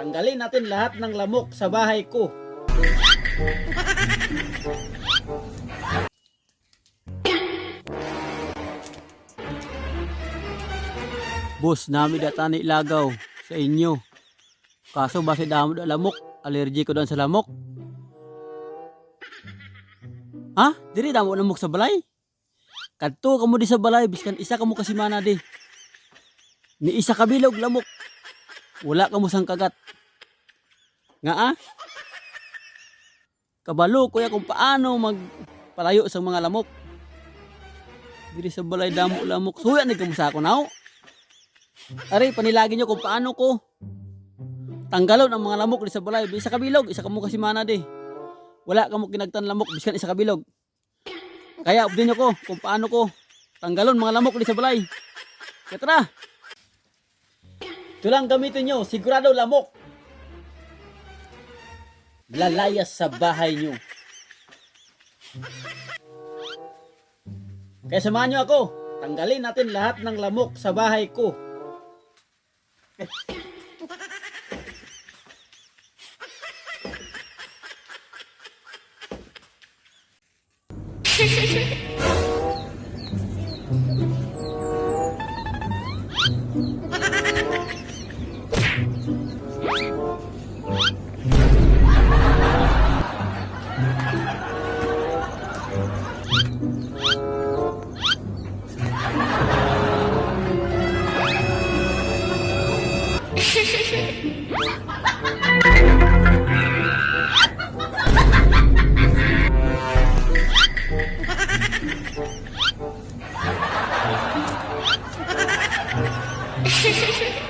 Tanggalin natin lahat ng lamok sa bahay ko. Boss, nami datani ilagaw sa inyo. Kaso base damo da lamok, allergy ko doon sa lamok. Ha? Diri damo lamok sa balay? Kadto kamo di sa balay biskan isa kamo kasi mana di. Ni isa kabilog lamok. Wala kamo sang kagat. Nga ah? Kabalo kuya kung paano magpalayo sa mga lamok. Diri sa balay damo lamok. Suya ni kamo sa ako now. Ari, panilagi nyo kung paano ko tanggalon ang mga lamok di sa balay. Isa kabilog, isa kamo kasi mana di. Wala kamo kinagtan lamok, biskan isa kabilog. Kaya update nyo ko kung paano ko tanggalon mga lamok di sa balay. Kaya tara! Ito lang gamitin nyo. Sigurado lamok. Lalayas sa bahay nyo. Kaya samahan nyo ako. Tanggalin natin lahat ng lamok sa bahay ko. Hehehehe Hehehehe